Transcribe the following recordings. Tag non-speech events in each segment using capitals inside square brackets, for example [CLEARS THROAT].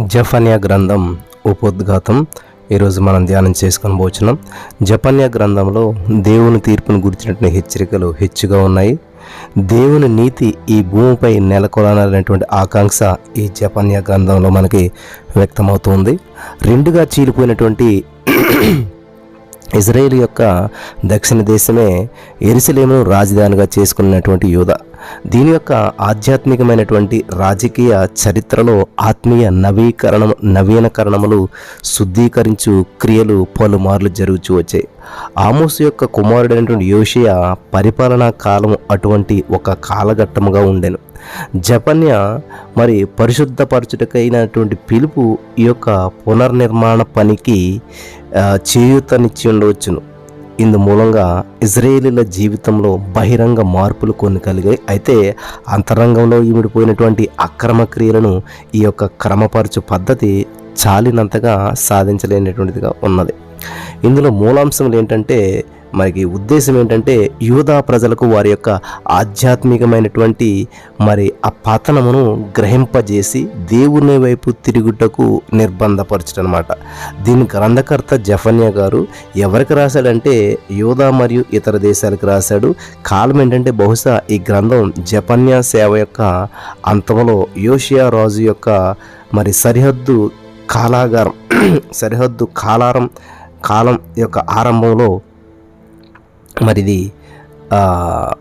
జఫన్యా గ్రంథం ఉపోద్ఘాతం. ఈరోజు మనం ధ్యానం చేసుకొని పోచున్నాం. జపన్యా గ్రంథంలో దేవుని తీర్పును గురించినటువంటి హెచ్చరికలు హెచ్చుగా ఉన్నాయి. దేవుని నీతి ఈ భూమిపై నెలకొనాలనేటువంటి ఆకాంక్ష ఈ జపన్యా గ్రంథంలో మనకి వ్యక్తమవుతుంది. రెండుగా చీలిపోయినటువంటి ఇజ్రాయేల్ యొక్క దక్షిణ దేశమే ఎరుసలేమును రాజధానిగా చేసుకున్నటువంటి యూద. దీని యొక్క ఆధ్యాత్మికమైనటువంటి రాజకీయ చరిత్రలో ఆత్మీయ నవీకరణ నవీనకరణములు శుద్ధీకరించు క్రియలు పలుమార్లు జరుగుతూ వచ్చాయి. ఆమోసు యొక్క కుమారుడైనటువంటి యోషియా పరిపాలనా కాలం అటువంటి ఒక కాలఘట్టముగా ఉండెను. జపన్య మరి పరిశుద్ధపరచుటకైనటువంటి పిలుపు ఈ యొక్క పునర్నిర్మాణ పనికి చేయూతనిచ్చి ఉండవచ్చును. ఇందు మూలంగా ఇజ్రాయేలీల జీవితంలో బహిరంగ మార్పులు కొన్ని కలిగాయి. అయితే అంతరంగంలో ఈమిడిపోయినటువంటి అక్రమ క్రియలను ఈ యొక్క క్రమపరచు పద్ధతి చాలినంతగా సాధించలేనటువంటిదిగా ఉన్నది. ఇందులో మూలాంశములు ఏంటంటే మనకి ఉద్దేశం ఏంటంటే యూదా ప్రజలకు వారి యొక్క ఆధ్యాత్మికమైనటువంటి మరి ఆ పతనమును గ్రహింపజేసి దేవుని వైపు తిరుగుటకు నిర్బంధపరచడం అనమాట దీని గ్రంథకర్త జఫన్యా గారు ఎవరికి రాశాడంటే యూదా మరియు ఇతర దేశాలకు రాశాడు. కాలం ఏంటంటే బహుశా ఈ గ్రంథం జపన్యా సేవ యొక్క అంతంలో యోషియా రాజు యొక్క మరి సరిహద్దు కాలాగారం [CLEARS THROAT] సరిహద్దు కాలారం కాలం యొక్క ఆరంభంలో మరి ఇది ఆ,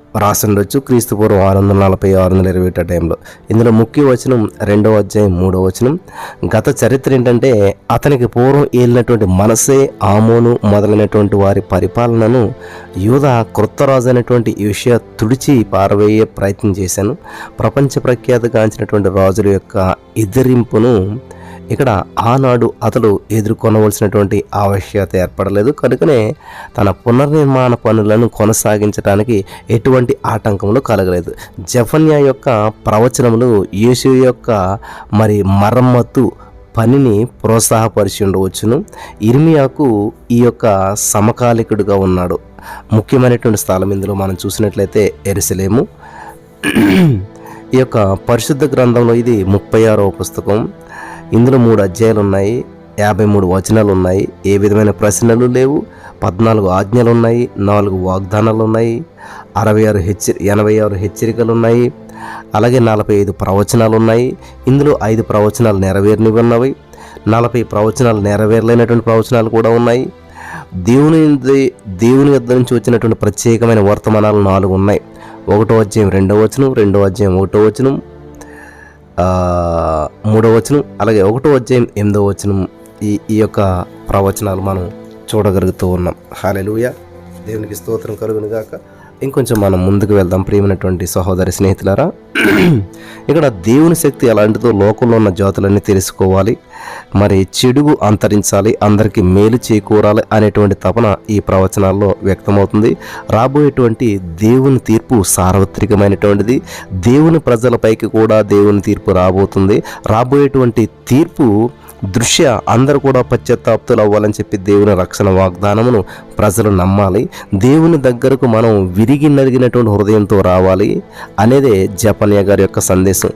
క్రీస్తు పూర్వం ఆరు వందల నలభై ఆరు వందల ఇరవై ఒకటో టైంలో ఇందులో ముఖ్య వచనం రెండవ అధ్యాయం మూడవ వచనం. గత చరిత్ర ఏంటంటే అతనికి పూర్వం ఏలినటువంటి మనసే ఆమోను మొదలైనటువంటి వారి పరిపాలనను యూద క్రొత్త రాజు అయినటువంటి విషయ తుడిచి పారవేయ ప్రయత్నం చేశాను. ప్రపంచ ప్రఖ్యాతిగాంచినటువంటి రాజుల యొక్క ఎదిరింపును ఇక్కడ ఆనాడు అతడు ఎదుర్కొనవలసినటువంటి ఆవశ్యకత ఏర్పడలేదు. కనుకనే తన పునర్నిర్మాణ పనులను కొనసాగించడానికి ఎటువంటి ఆటంకములు కలగలేదు. జఫన్యా యొక్క ప్రవచనములు యేసు యొక్క మరి మరమ్మత్తు పనిని ప్రోత్సాహపరిచి ఉండవచ్చును ఇర్మియాకు ఈ యొక్క సమకాలికుడుగా ఉన్నాడు. ముఖ్యమైనటువంటి స్థలం ఇందులో మనం చూసినట్లయితే ఎరుసలేము. ఈ యొక్క పరిశుద్ధ గ్రంథంలో ఇది ముప్పై ఆరవ పుస్తకం. ఇందులో మూడు అధ్యాయాలు ఉన్నాయి యాభై మూడు వచనాలు ఉన్నాయి ఏ విధమైన ప్రశ్నలు లేవు. పద్నాలుగు ఆజ్ఞలు ఉన్నాయి నాలుగు వాగ్దానాలు ఉన్నాయి అరవై ఆరు హెచ్చరి ఎనభై ఆరు హెచ్చరికలు ఉన్నాయి అలాగే నలభై ఐదు ప్రవచనాలు ఉన్నాయి ఇందులో ఐదు ప్రవచనాలు నెరవేరినవి ఉన్నవి నలభై ప్రవచనాలు నెరవేరలేనటువంటి ప్రవచనాలు కూడా ఉన్నాయి. దేవుని దేవుని యొద్ద నుంచి వచ్చినటువంటి ప్రత్యేకమైన వర్తమానాలు నాలుగు ఉన్నాయి. ఒకటో అధ్యాయం రెండో వచనం రెండో అధ్యాయం ఒకటో వచనం మూడో వచనం అలాగే ఒకటో అధ్యాయం ఎనిమిదో వచనం ఈ ఈ యొక్క ప్రవచనాలు మనం చూడగలుగుతూ ఉన్నాం. హాలెలుయ. దేవునికి స్తోత్రం కలుగునుగాక. గాక ఇంకొంచెం మనం ముందుకు వెళ్దాం ప్రియమైనటువంటి సహోదరి స్నేహితులారా. ఇక్కడ దేవుని శక్తి ఎలాంటిదో లోకంలో ఉన్న జాతులన్నీ తెలుసుకోవాలి. మరి చెడుగు అంతరించాలి అందరికీ మేలు చేకూరాలి అనేటువంటి తపన ఈ ప్రవచనాల్లో వ్యక్తమవుతుంది. రాబోయేటువంటి దేవుని తీర్పు సార్వత్రికమైనటువంటిది. దేవుని ప్రజలపైకి కూడా దేవుని తీర్పు రాబోతుంది. రాబోయేటువంటి తీర్పు దృశ్య అందరూ కూడా పశ్చాత్తాప్తులు అవ్వాలని చెప్పి దేవుని రక్షణ వాగ్దానమును ప్రజలు నమ్మాలి. దేవుని దగ్గరకు మనం విరిగి నరిగినటువంటి హృదయంతో రావాలి అనేదే జపన్య గారి యొక్క సందేశం.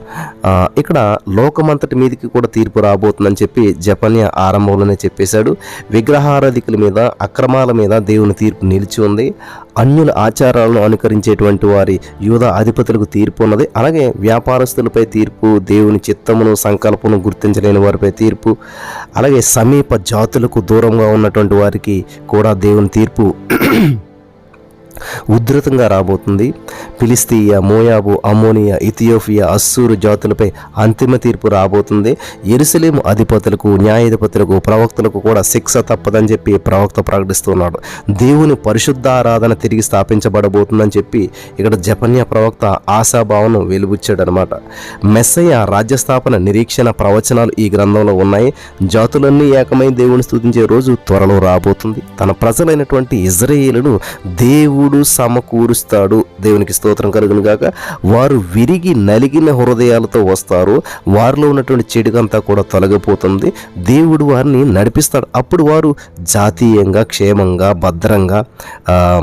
ఇక్కడ లోకమంతటి మీదకి కూడా తీర్పు రాబోతుందని చెప్పి జపన్య ఆరంభంలోనే చెప్పేశాడు. విగ్రహారాధికుల మీద అక్రమాల మీద దేవుని తీర్పు నిలిచి ఉంది. అన్యుల ఆచారాలను అనుకరించేటువంటి వారి యూద అధిపతులకు తీర్పు ఉన్నది. అలాగే వ్యాపారస్తులపై తీర్పు దేవుని చిత్తమును సంకల్పమును గుర్తించలేని వారిపై తీర్పు అలాగే సమీప జాతులకు దూరంగా ఉన్నటువంటి వారికి కూడా దేవుని తీర్పు ఉధృతంగా రాబోతుంది. ఫిలిస్తీయ మోయాబు అమోనియా ఇథియోపియా అస్సూరు జాతులపై అంతిమ తీర్పు రాబోతుంది. ఎరుసలేము అధిపతులకు న్యాయాధిపతులకు ప్రవక్తలకు కూడా శిక్ష తప్పదని చెప్పి ప్రవక్త ప్రకటిస్తున్నాడు. దేవుని పరిశుద్ధ ఆరాధన తిరిగి స్థాపించబడబోతుందని చెప్పి ఇక్కడ జపన్య ప్రవక్త ఆశాభావను వెలుబుచ్చాడనమాట. మెస్సయ్య రాజ్యస్థాపన నిరీక్షణ ప్రవచనాలు ఈ గ్రంథంలో ఉన్నాయి. జాతులన్నీ ఏకమై దేవుని స్థుతించే రోజు త్వరలో రాబోతుంది. తన ప్రజలైనటువంటి ఇజ్రాయేలును దేవుడు దేవుడు సమకూరుస్తాడు. దేవునికి స్తోత్రం కలుగును గాక. వారు విరిగి నలిగిన హృదయాలతో వస్తారు. వారిలో ఉన్నటువంటి చెడుకంతా కూడా తొలగిపోతుంది. దేవుడు వారిని నడిపిస్తాడు. అప్పుడు వారు జాతీయంగా క్షేమంగా భద్రంగా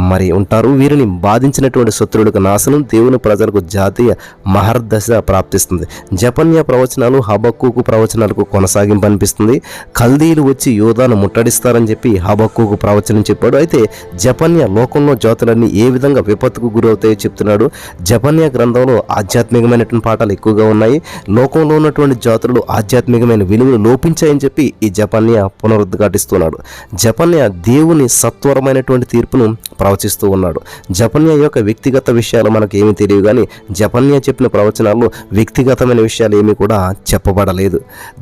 మరి ఉంటారు. వీరిని బాధించినటువంటి శత్రువులకు నాశనం దేవుని ప్రజలకు జాతీయ మహర్దశ ప్రాప్తిస్తుంది. జపన్య ప్రవచనాలు హబక్కుకు ప్రవచనాలకు కొనసాగింపు అనిపిస్తుంది. కల్దీలు వచ్చి యోధాను ముట్టడిస్తారని చెప్పి హబక్కుకు ప్రవచనం చెప్పాడు. అయితే జపన్య లోకంలో జాతులన్నీ ఏ విధంగా విపత్తుకు గురవుతాయో చెప్తున్నాడు. జపన్య గ్రంథంలో ఆధ్యాత్మికమైనటువంటి పాఠాలు ఎక్కువగా ఉన్నాయి. లోకంలో ఉన్నటువంటి జాతులు ఆధ్యాత్మికమైన విలువలు లోపించాయని చెప్పి ఈ జపన్య పునరుద్ఘాటిస్తున్నాడు. జపన్య దేవుని సత్వరమైనటువంటి తీర్పును ప్రవచిస్తూ ఉన్నాడు. జపన్య యొక్క వ్యక్తిగత విషయాలు మనకు ఏమీ తెలియదు కానీ జపన్య చెప్పిన ప్రవచనాల్లో వ్యక్తిగతమైన విషయాలు ఏమీ కూడా చెప్పబడలేదు.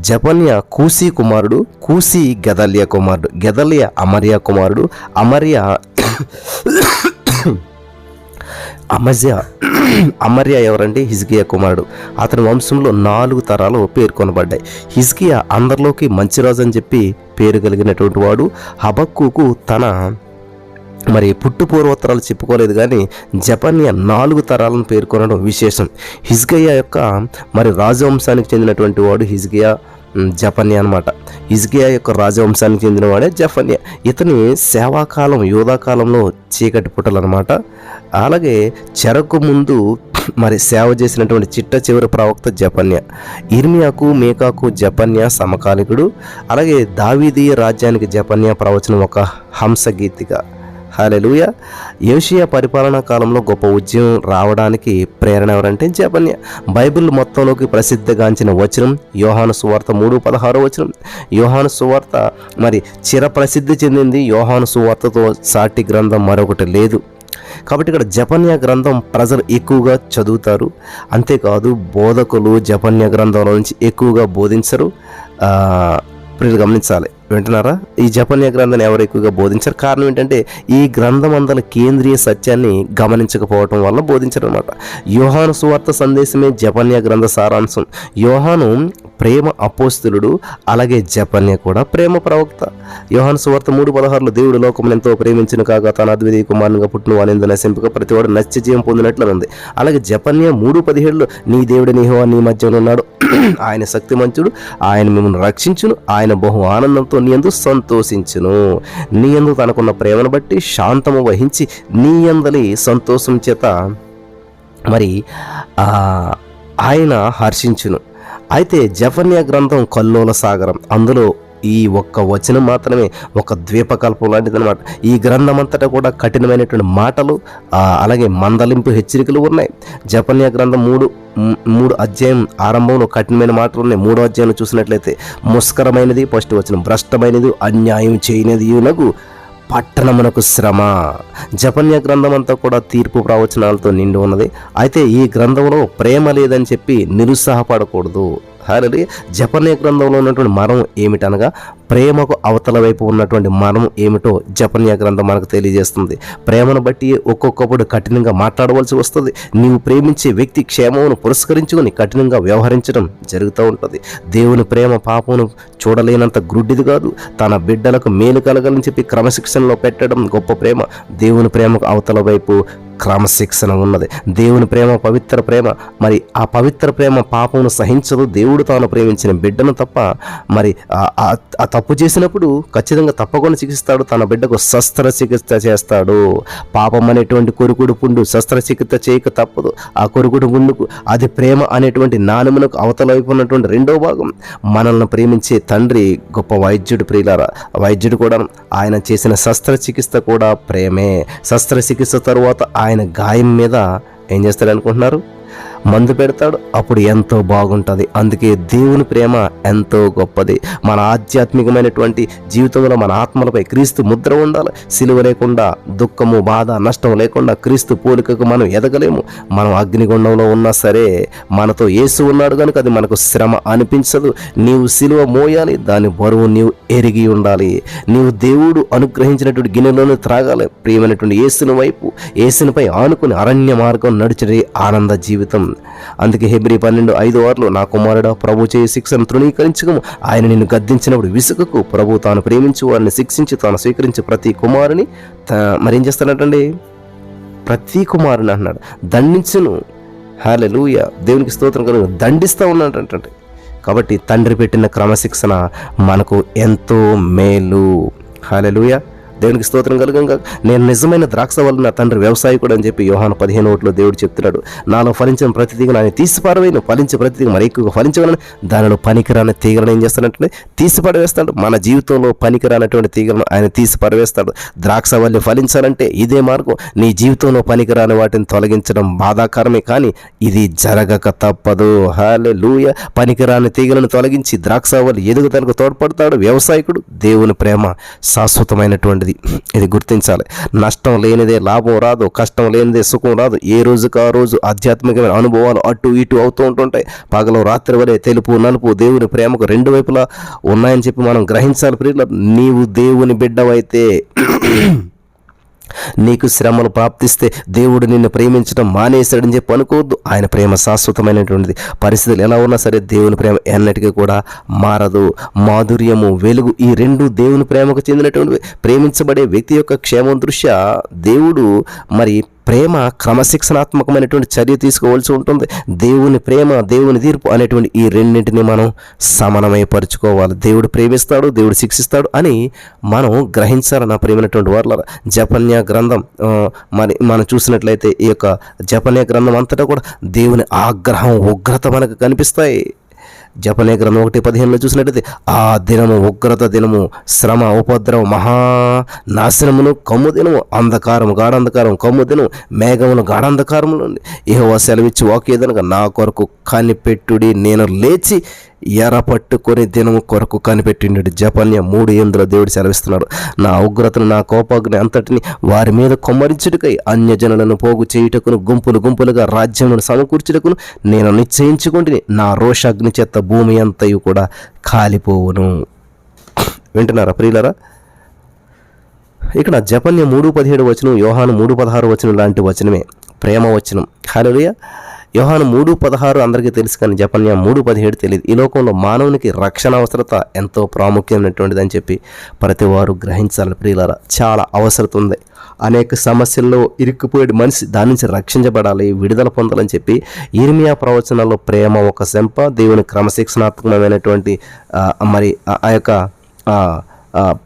జపన్య కూసీ కుమారుడు కూసీ గదల్య కుమారుడు గదల్య అమర్య కుమారుడు అమర్య అమజ్య అమర్య ఎవరంటే హిజ్కియా కుమారుడు. అతని వంశంలో నాలుగు తరాలు పేర్కొనబడ్డాయి. హిజ్కియా అందరిలోకి మంచి రాజు అని చెప్పి పేరు కలిగినటువంటి వాడు. హబక్కుకు తన మరి పుట్టు పూర్వోత్తరాలు చెప్పుకోలేదు కానీ జపన్య నాలుగు తరాలను పేర్కొనడం విశేషం. హిజ్గయ్య యొక్క మరి రాజవంశానికి చెందినటువంటి వాడు హిజ్కియా. జపన్య అనమాట ఇజ్కియా యొక్క రాజవంశానికి చెందినవాడే జఫన్య ఇతని సేవాకాలం యోధాకాలంలో చీకటి పుట్టలు అనమాట అలాగే చెరకు ముందు మరి సేవ చేసినటువంటి చిట్ట చివరి ప్రవక్త జపన్య. ఇర్మియాకు మేకాకు జపన్య సమకాలికుడు. అలాగే దావీదీయ రాజ్యానికి జపన్య ప్రవచనం ఒక హంసగీతిగా హాలెలుయ యోషియా పరిపాలనా కాలంలో గొప్ప ఉద్యమం రావడానికి ప్రేరణ ఎవరంటే జపన్య బైబిల్ మొత్తంలోకి ప్రసిద్ధిగాంచిన వచనం యోహాను సువార్త మూడు పదహారు వచనం. యోహాను సువార్త మరి చిరప్రసిద్ధి చెందింది యోహాను సువార్తతో సాటి గ్రంథం మరొకటి లేదు. కాబట్టి ఇక్కడ జపన్య గ్రంథం ప్రజలు ఎక్కువగా చదువుతారు. అంతేకాదు బోధకులు జపన్య గ్రంథంలో నుంచి ఎక్కువగా బోధించరు. ఆ, గమనించాలి. వింటున్నారా? ఈ జపనీయ గ్రంథాన్ని ఎవరు ఎక్కువగా బోధించారు? కారణం ఏంటంటే ఈ గ్రంథం అందల కేంద్రీయ సత్యాన్ని గమనించకపోవటం వల్ల బోధించారు అనమాట యోహాను సువార్త సందేశమే జపన్య గ్రంథ సారాంశం. యోహాను ప్రేమ అపోస్తులుడు అలాగే జపన్య కూడా ప్రేమ ప్రవక్త. యోహాను సువార్త మూడు పదహారులో దేవుడు లోకం ఎంతో ప్రేమించిన కాగా తన అద్వితీయ కుమారునిగా పుట్టిన వానిందు నశింపక ప్రతివాడు నత్య జీవం పొందినట్లు ఉంది. అలాగే జపన్య మూడు పదిహేడులో నీ దేవుడి నీహో నీ మధ్యలో ఉన్నాడు [CLEARS THROAT] ఆయన శక్తిమంతుడు. ఆయన మిమ్మల్ని రక్షించును. ఆయన బహు ఆనందంతో నీ ఎందు సంతోషించును. నీయందు తనకున్న ప్రేమను బట్టి శాంతము వహించి నీ యందలి సంతోషం చేత మరి ఆ, ఆయన హర్షించును. అయితే జఫన్య గ్రంథం కల్లోల సాగరం అందులో ఈ ఒక్క వచనం మాత్రమే ఒక ద్వీపకల్పం లాంటిది అనమాట ఈ గ్రంథం అంతటా కూడా కఠినమైనటువంటి మాటలు అలాగే మందలింపు హెచ్చరికలు ఉన్నాయి. జపన్య గ్రంథం మూడు మూడు అధ్యాయం ఆరంభంలో కఠినమైన మాటలు ఉన్నాయి. మూడో అధ్యాయంలో చూసినట్లయితే ముస్కరమైనది ఫస్ట్ వచ్చిన భ్రష్టమైనది అన్యాయం చేయనిది నగు పట్టణమునకు శ్రమ. జపన్య గ్రంథం అంతా కూడా తీర్పు ప్రవచనాలతో నిండి ఉన్నది. అయితే ఈ గ్రంథంలో ప్రేమ లేదని చెప్పి నిరుత్సాహపడకూడదు. హాలలి జపనీయ గ్రంథంలో ఉన్నటువంటి మరం ఏమిటనగా ప్రేమకు అవతల వైపు ఉన్నటువంటి మనం ఏమిటో జపనీయ గ్రంథం మనకు తెలియజేస్తుంది. ప్రేమను బట్టి ఒక్కొక్కప్పుడు కఠినంగా మాట్లాడవలసి వస్తుంది. నీవు ప్రేమించే వ్యక్తి క్షేమమును పురస్కరించుకొని కఠినంగా వ్యవహరించడం జరుగుతూ ఉంటుంది. దేవుని ప్రేమ పాపమును చూడలేనంత గ్రుడ్డిది కాదు. తన బిడ్డలకు మేలు కలగాలని చెప్పి క్రమశిక్షణలో పెట్టడం గొప్ప ప్రేమ. దేవుని ప్రేమకు అవతల వైపు క్రమశిక్షణ ఉన్నది. దేవుని ప్రేమ పవిత్ర ప్రేమ. మరి ఆ పవిత్ర ప్రేమ పాపమును సహించదు. దేవుడు తాను ప్రేమించిన బిడ్డను తప్ప మరి ఆ తప్పు చేసినప్పుడు ఖచ్చితంగా తప్పకుండా చికిత్స్తాడు తన బిడ్డకు శస్త్రచికిత్స చేస్తాడు. పాపం అనేటువంటి కొరుకుడు పుండు శస్త్రచికిత్స చేయక తప్పదు. ఆ కొరుకుడు పుండుకు అది ప్రేమ అనేటువంటి నానమునకు అవతల వైపు ఉన్నటువంటి రెండో భాగం. మనల్ని ప్రేమించే తండ్రి గొప్ప వైద్యుడు ప్రియులారా. వైద్యుడు కూడా ఆయన చేసిన శస్త్రచికిత్స కూడా ప్రేమే. శస్త్రచికిత్స తరువాత ఆయన గాయం మీద ఏం చేస్తాడు అనుకుంటున్నారు మందు పెడతాడు అప్పుడు ఎంతో బాగుంటుంది. అందుకే దేవుని ప్రేమ ఎంతో గొప్పది. మన ఆధ్యాత్మికమైనటువంటి జీవితంలో మన ఆత్మలపై క్రీస్తు ముద్ర ఉండాలి. సిలువ లేకుండా దుఃఖము బాధ నష్టం లేకుండా క్రీస్తు పోలికకు మనం ఎదగలేము. మనం అగ్నిగుండంలో ఉన్నా సరే మనతో యేసు ఉన్నాడు కనుక అది మనకు శ్రమ అనిపించదు. నీవు సిలువ మోయాలి దాని బరువు నీవు ఎరిగి ఉండాలి. నీవు దేవుడు అనుగ్రహించినటువంటి గిన్నెలోనే త్రాగాలి. ప్రియమైనటువంటి యేసుని వైపు ఏసునిపై ఆనుకుని అరణ్య మార్గం నడిచే ఆనంద జీవితం అందుకే హెబ్రి పన్నెండు ఐదు ఆరులో నా కుమారుడా ప్రభు చేయి శిక్షను తృణీకరించకము. ఆయన నిన్ను గద్దించినప్పుడు విసుకకు ప్రభు తాను ప్రేమించి వారిని శిక్షించి తాను స్వీకరించి ప్రతి కుమారుని తా- మరేం చేస్తాడంటండి? ప్రతి కుమారుని అన్నాడు దండించును. హాలెలూయ దేవునికి స్తోత్రం కనుక దండిస్తూ ఉన్నాడంటే కాబట్టి తండ్రి పెట్టిన క్రమశిక్షణ మనకు ఎంతో మేలు. హాలెలూయ దేవునికి స్తోత్రం కలగంగా. నేను నిజమైన ద్రాక్ష వల్ల నా తండ్రి వ్యవసాయకుడు అని చెప్పి యోహాను పదిహేను ఓట్లో దేవుడు చెప్తున్నాడు. నాలో ఫలించిన ప్రతి తీగను ఆయన తీసిపారవేను ఫలించే ప్రతి తీగ మరి ఎక్కువగా ఫలించగలను. దానిలో పనికిరాని తీగలను ఏం చేస్తానంటే తీసి పడవేస్తాడు మన జీవితంలో పనికిరానటువంటి తీగలను ఆయన తీసి పడవేస్తాడు ద్రాక్ష వల్లి ఫలించాలంటే ఇదే మార్గం. నీ జీవితంలో పనికిరాని వాటిని తొలగించడం బాధాకరమే కానీ ఇది జరగక తప్పదు. హాలే లూయ పనికిరాని తీగలను తొలగించి ద్రాక్ష వల్లి ఎదుగుదలకు తోడ్పడతాడు వ్యవసాయకుడు. దేవుని ప్రేమ శాశ్వతమైనటువంటి శాశ్వతమైనటువంటిది ఇది గుర్తించాలి. నష్టం లేనిదే లాభం రాదు కష్టం లేనిదే సుఖం రాదు. ఏ రోజుకు ఆ రోజు ఆధ్యాత్మికమైన అనుభవాలు అటు ఇటు అవుతూ ఉంటుంటాయి. పగలు రాత్రి వలె తెలుపు నలుపు దేవుని ప్రేమకు రెండు వైపులా ఉన్నాయని చెప్పి మనం గ్రహించాలి ప్రియుల నీవు దేవుని బిడ్డవైతే నీకు శ్రమలు ప్రాప్తిస్తే దేవుడు నిన్ను ప్రేమించడం మానేశాడని చెప్పి అనుకోవద్దు. ఆయన ప్రేమ శాశ్వతమైనటువంటిది. పరిస్థితులు ఎలా ఉన్నా సరే దేవుని ప్రేమ ఎన్నటికీ కూడా మారదు. మాధుర్యము వెలుగు ఈ రెండు దేవుని ప్రేమకు చెందినటువంటివి. ప్రేమించబడే వ్యక్తి యొక్క క్షేమం దృష్ట్యా దేవుడు మరి ప్రేమ క్రమశిక్షణాత్మకమైనటువంటి చర్య తీసుకోవాల్సి ఉంటుంది. దేవుని ప్రేమ దేవుని తీర్పు అనేటువంటి ఈ రెండింటిని మనం సమనమయపరుచుకోవాలి. దేవుడు ప్రేమిస్తాడు దేవుడు శిక్షిస్తాడు అని మనం గ్రహించాలి నా ప్రేమైనటువంటి వాళ్ళ జపన్య గ్రంథం మరి మనం చూసినట్లయితే ఈ యొక్క జపన్య గ్రంథం అంతటా కూడా దేవుని ఆగ్రహం ఉగ్రత మనకు కనిపిస్తాయి. జపలేఖనం ఒకటి పదిహేనులో చూసినట్టయితే ఆ దినము ఉగ్రత దినము శ్రమ ఉపద్రవం మహా నాశనమును కమ్ము దినము అంధకారము గాఢంధకారం కమ్ము దినం మేఘమును గాఢంధకారములు. ఏవో సెలవిచ్చి వాక్యదనగా నా కొరకు కనిపెట్టుడి నేను లేచి ఎర పట్టుకొని దినము కొరకు కనిపెట్టిండు. జపన్య మూడు ఎందులో దేవుడు సెలవిస్తున్నాడు. నా ఉగ్రతను నా కోపాగ్ని అంతటిని వారి మీద కొమ్మరించుటకై అన్యజనులను పోగు చేయుటకును గుంపులు గుంపులుగా రాజ్యములను సమకూర్చుటకును నేను నిశ్చయించుకుంటుని. నా రోషాగ్ని చెత్త భూమి అంతయు కూడా కాలిపోవును. వింటున్నారా ప్రియులరా? ఇక్కడ జపన్య మూడు పదిహేడు వచనం యోహాను మూడు పదహారు వచనం లాంటి వచనమే. ప్రేమ వచనం. హలోయ యోహాను మూడు పదహారు అందరికీ తెలుసు కానీ జపన్య మూడు పదిహేడు తెలియదు. ఈ లోకంలో మానవునికి రక్షణ అవసరత ఎంతో ప్రాముఖ్యమైనటువంటిదని చెప్పి ప్రతి వారు గ్రహించాలి ప్రియులారా చాలా అవసరత ఉంది. అనేక సమస్యల్లో ఇరుక్కుపోయే మనిషి దాని నుంచి రక్షించబడాలి విడుదల పొందాలని చెప్పి ఇర్మియా ప్రవచనాల్లో ప్రేమ ఒక శంప దేవుని క్రమశిక్షణాత్మకమైనటువంటి మరి ఆ యొక్క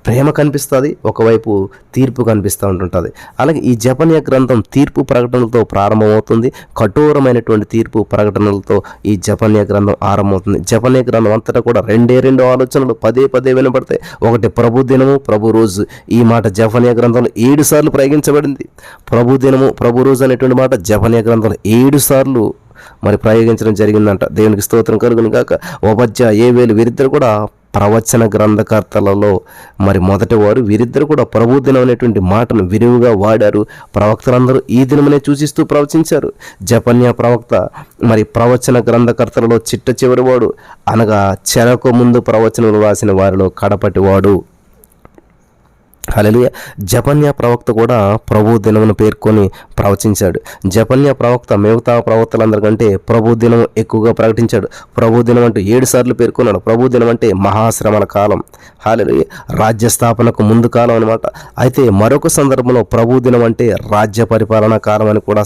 ప్రేమ కనిపిస్తుంది ఒకవైపు తీర్పు కనిపిస్తూ ఉంటుంటుంది. అలాగే ఈ జపనీయ గ్రంథం తీర్పు ప్రకటనలతో ప్రారంభమవుతుంది. కఠోరమైనటువంటి తీర్పు ప్రకటనలతో ఈ జపనీయ గ్రంథం ఆరంభమవుతుంది. జపనీయ గ్రంథం అంతటా కూడా రెండే రెండు ఆలోచనలు పదే పదే వినబడతాయి. ఒకటి ప్రభు దినము ప్రభు రోజు. ఈ మాట జపనీయ గ్రంథంలో ఏడు సార్లు ప్రయోగించబడింది. ప్రభు దినము ప్రభు రోజు అనేటువంటి మాట జపనీయ గ్రంథంలో ఏడు సార్లు మరి ప్రయోగించడం జరిగిందంట. దేవునికి స్తోత్రం కలుగును కాక ఉపాధ్యాయ ఏ వేలు వీరిద్దరు కూడా ప్రవచన గ్రంథకర్తలలో మరి మొదటి వారు వీరిద్దరు కూడా ప్రభు దినం అనేటువంటి మాటను విరివిగా వాడారు. ప్రవక్తలందరూ ఈ దినమనే సూచిస్తూ ప్రవచించారు. జపన్య ప్రవక్త మరి ప్రవచన గ్రంథకర్తలలో చిట్ట చివరివాడు అనగా చెరకు ముందు ప్రవచనలు రాసిన వారిలో కడపటివాడు. హలలియ జపన్య ప్రవక్త కూడా ప్రభు దినమును పేర్కొని ప్రవచించాడు. జపన్య ప్రవక్త మిగతా ప్రవక్తలందరికంటే ప్రభు దినం ఎక్కువగా ప్రకటించాడు. ప్రభు దినం అంటే ఏడు సార్లు పేర్కొన్నాడు. ప్రభు దినం అంటే మహాశ్రమల కాలం. హాలెలూయ రాజ్య స్థాపనకు ముందు కాలం అనమాట అయితే మరొక సందర్భంలో ప్రభు దినం అంటే రాజ్య పరిపాలనా కాలం అని కూడా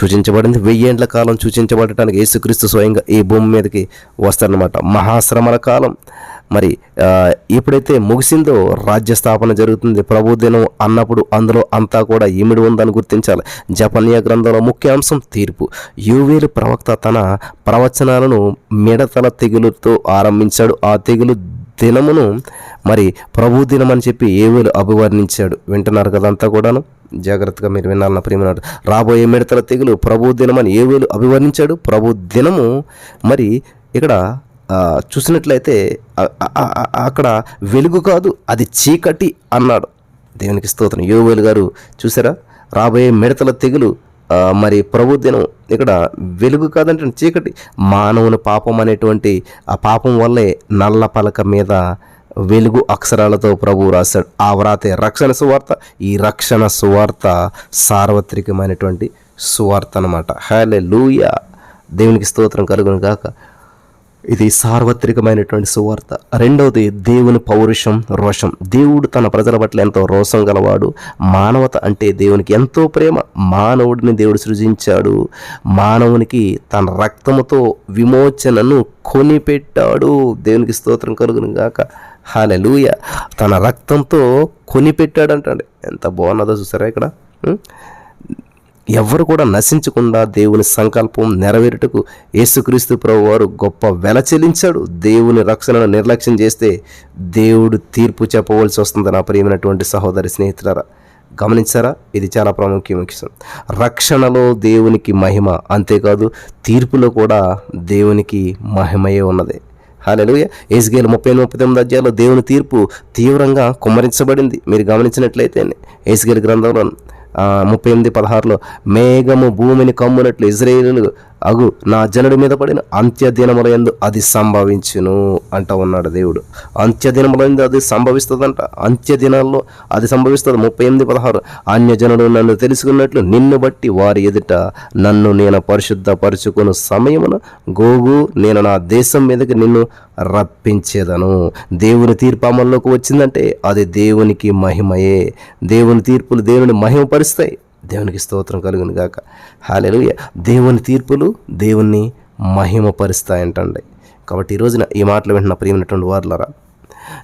సూచించబడింది. వెయ్యేండ్ల కాలం సూచించబడటానికి యేసుక్రీస్తు స్వయంగా ఈ భూమి మీదకి వస్తారనమాట మహాశ్రమల కాలం. మరి ఎప్పుడైతే ముగిసిందో రాజ్య స్థాపన జరుగుతుంది ప్రభు దినం అన్నప్పుడు అందులో అంతా కూడా ఏమిడి ఉందని గుర్తించాలి. జపనీయ గ్రంథంలో ముఖ్య అంశం తీర్పు. యువేలు ప్రవక్త తన ప్రవచనాలను మిడతల తెగులుతో ఆరంభించాడు. ఆ తెగులు దినమును మరి ప్రభు దినం అని చెప్పి ఏవేలు అభివర్ణించాడు. వింటున్నారు కదంతా కూడాను? జాగ్రత్తగా మీరు వినాలన్న ప్రియమన్నాడు రాబోయే మిడతల తెగులు ప్రభు దినమని ఏవేలు అభివర్ణించాడు. ప్రభు దినము మరి ఇక్కడ చూసినట్లయితే అక్కడ వెలుగు కాదు అది చీకటి అన్నాడు. దేవునికి స్తోత్రం. యోవేలు గారు చూసారా? రాబోయే మిడతల తెగులు మరి ప్రభుదినం ఇక్కడ వెలుగు కాదంటే చీకటి. మానవుని పాపం అనేటువంటి ఆ పాపం వల్లే నల్ల పలక మీద వెలుగు అక్షరాలతో ప్రభు రాశాడు. ఆ వ్రాతే రక్షణ సువార్త ఈ రక్షణ సువార్త సార్వత్రికమైనటువంటి సువార్త అనమాట హలే లూయ దేవునికి స్తోత్రం కలుగును గాక. ఇది సార్వత్రికమైనటువంటి సువార్త. రెండవది దేవుని పౌరుషం రోషం. దేవుడు తన ప్రజల పట్ల ఎంతో రోషం గలవాడు. మానవత అంటే దేవునికి ఎంతో ప్రేమ. మానవుడిని దేవుడు సృజించాడు. మానవునికి తన రక్తముతో విమోచనను కొనిపెట్టాడు. దేవునికి స్తోత్రం కలుగును గాక. హాలెలూయ. తన రక్తంతో కొనిపెట్టాడంటండి. ఎంత బాగున్నదో చూసారా ఇక్కడ? ఎవరు కూడా నశించకుండా దేవుని సంకల్పం నెరవేరుటకు యేసుక్రీస్తు ప్రభు వారు గొప్ప వెల చెల్లించాడు. దేవుని రక్షణను నిర్లక్ష్యం చేస్తే దేవుడు తీర్పు చెప్పవలసి వస్తుంది నా ప్రియమైనటువంటి సహోదరి స్నేహితులరా గమనించారా? ఇది చాలా ప్రాముఖ్యమైన విషయం రక్షణలో దేవునికి మహిమ అంతేకాదు తీర్పులో కూడా దేవునికి మహిమయే ఉన్నది. హాలెలుయ ఏసుగేలు ముప్పై ముప్పై తొమ్మిది అధ్యాయంలో దేవుని తీర్పు తీవ్రంగా కుమ్మరించబడింది. మీరు గమనించినట్లయితే ఏసుగేలు గ్రంథంలో ముప్పై ఎనిమిది పదహారులో మేఘము భూమిని కమ్మునట్లు ఇజ్రాయేలు అగు నా జనుడి మీద పడిన అంత్య దినములందు అది సంభవించును అంట ఉన్నాడు దేవుడు. అంత్య దినములందు అది సంభవిస్తుందంట. అంత్య దినాల్లో అది సంభవిస్తుంది. ముప్పై ఎనిమిది పదహారు. అన్యజనుడు నన్ను తెలుసుకున్నట్లు నిన్ను బట్టి వారి ఎదుట నన్ను నేను పరిశుద్ధపరుచుకుని సమయమున గోగు నేను నా దేశం మీదకి నిన్ను రప్పించేదను. దేవుని తీర్పు అమల్లోకి వచ్చిందంటే అది దేవునికి మహిమయే. దేవుని తీర్పులు దేవుని మహిమపరుస్తాయి. దేవునికి స్తోత్రం కలుగును గాక. హాలెలుయ. దేవుని తీర్పులు దేవుణ్ణి మహిమపరుస్తాయంటండి. కాబట్టి ఈ రోజున ఈ మాటలు వింటున్న ప్రియమైనటువంటి వారులరా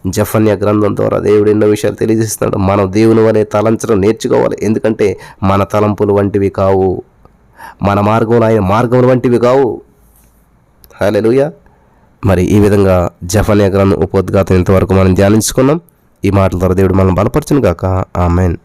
జఫన్య గ్రంథం ద్వారా దేవుడు ఎన్నో విషయాలు తెలియజేస్తున్నాడు. మనం దేవుని వలె తలంచడం నేర్చుకోవాలి. ఎందుకంటే మన తలంపులు వంటివి కావు. మన మార్గంలో ఆయన మార్గములు వంటివి కావు. హాలెలుయ. మరి ఈ విధంగా జఫన్య గ్రంథం ఉపోద్ఘాతం ఇంతవరకు మనం ధ్యానించుకున్నాం. ఈ మాటల ద్వారా దేవుడు మనం బలపరచును గాక. ఆమెన్.